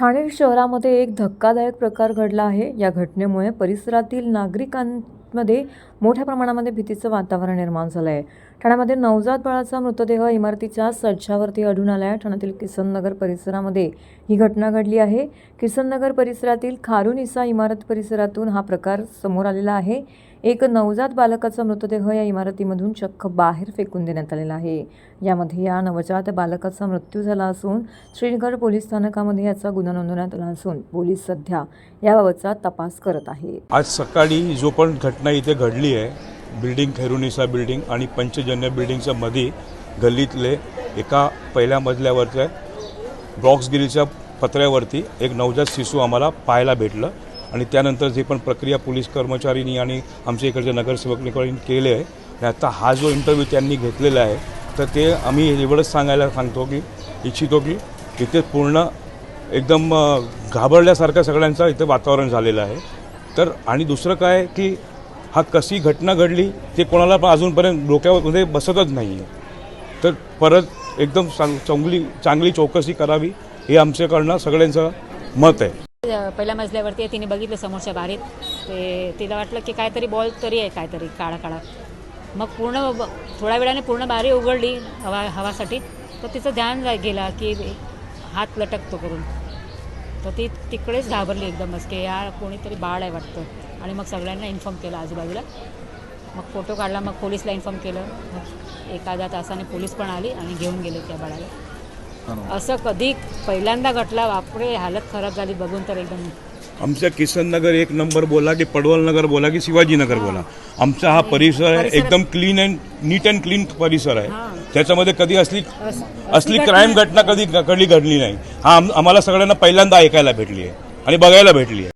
ठाणे शहरामध्ये एक धक्कादायक प्रकार घडला आहे. या घटनेमुळे परिसरातील नागरिकां मध्ये मोठ्या प्रमाणामध्ये भीतीचं वातावरण निर्माण झालं आहे ठाण्यामध्ये नवजात बाळाचा मृतदेह इमारतीच्या सज्जावरती आढळून आला आहे ठाण्यातील किसननगर परिसरामध्ये ही घटना घडली आहे. किसननगर परिसरातील खारुनिसा इमारत परिसरातून हा प्रकार समोर आलेला आहे. एक नवजात बालकाचा मृतदेह या इमारतीमधून चक्क बाहेर फेकून देण्यात आलेला आहे. यामध्ये या नवजात बालकाचा मृत्यू झाला असून श्रीनगर पोलीस स्थानकामध्ये याचा गुन्हा नोंदवण्यात आला असून पोलीस सध्या याबाबतचा तपास करत आहे आज सकाळी जो पण घटना घटना इथे घडली आहे. बिल्डिंग खैरुनिसा बिल्डिंग आणि पंचजन्य बिल्डिंगच्या मध्ये गल्लीतले एका पहिल्या मजल्यावरच्या ब्लॉक्सगिरीच्या पत्र्यावरती एक नवजात शिशू आम्हाला पाहायला भेटलं आणि त्यानंतर जे पण प्रक्रिया पोलीस कर्मचाऱ्यांनी आणि आमच्या इकडच्या नगरसेवकांनी केले आहे आणि आता हा जो इंटरव्ह्यू त्यांनी घेतलेला आहे तर ते आम्ही एवढंच सांगायला सांगतो की इच्छितो की इथे पूर्ण एकदम घाबरल्यासारखं सगळ्यांचं इथं वातावरण झालेलं आहे. तर आणि दुसरं काय की हा कशी घटना घडली ते कोणाला पण अजूनपर्यंत डोक्यामध्ये बसतच नाही आहे तर परत एकदम चांग चांगली चांगली चौकशी करावी हे आमच्याकडनं सगळ्यांचं मत आहे. पहिल्या मजल्यावरती आहे, तिने बघितलं समोरच्या बारीत. ते तिला वाटलं की काहीतरी बॉल तरी आहे काहीतरी काळा काळा. मग पूर्ण थोड्या वेळाने पूर्ण बारी उघडली हवा हवासाठी. तर तिचं ध्यान जा- गेला की हात लटकतो करून. तर ती तिकडेच घाबरली एकदमच की या कोणीतरी बाळ आहे वाटतं. आणि मग सगळ्यांना इन्फॉर्म केलं आजूबाजूला. मग फोटो काढला मग पोलीसला इन्फॉर्म केलं. मग एखाद्या तासाने पोलीस पण आली आणि घेऊन गेले त्या बाळाला. असं कधी पहिल्यांदा घटला बापरे हालत खराब झाली बघून तर एकदम. आमच्या किसन नगर एक नंबर बोला की पडवल नगर बोला की शिवाजीनगर बोला. आमचा हा परिसर आहे एकदम clean and NEET and clean परिसर आहे. त्याच्यामध्ये कधी असली अस- असली क्राईम घटना कधी कधी घडली नाही. हा आम- आम्हाला सगळ्यांना पहिल्यांदा ऐकायला भेटली आहे आणि बघायला भेटली आहे.